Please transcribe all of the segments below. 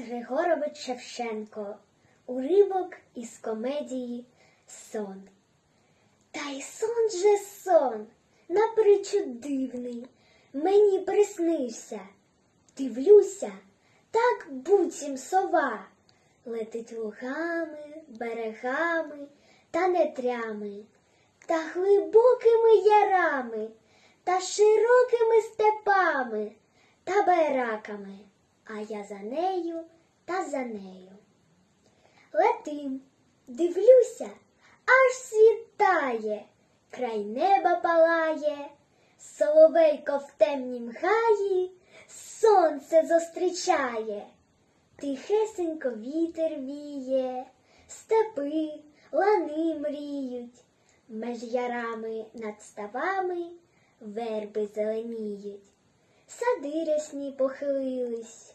Григорович Шевченко. Уривок із комедії Сон. Та й сон же сон, напрочуд дивний, мені приснився. Дивлюся, так буцім сова, летить лугами, берегами та нетрями, та глибокими ярами, та широкими степами та байраками, а я за нею та за нею. Летим, дивлюся, аж світає, край неба палає, соловейко в темнім гаї, сонце зустрічає, тихесенько вітер віє, степи, лани мріють, меж ярами над ставами верби зеленіють. Сади рясні похилились,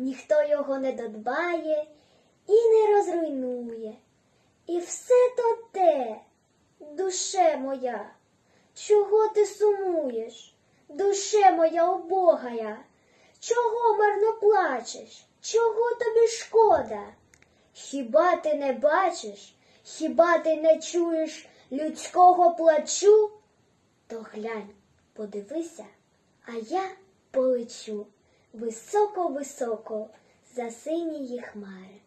ніхто його не додбає і не розруйнує. І все то те, душе моя, чого ти сумуєш, душе моя убогая, чого марно плачеш, чого тобі шкода? Хіба ти не бачиш, хіба ти не чуєш людського плачу? То глянь, подивися, а я полечу високо-високо за синії хмари.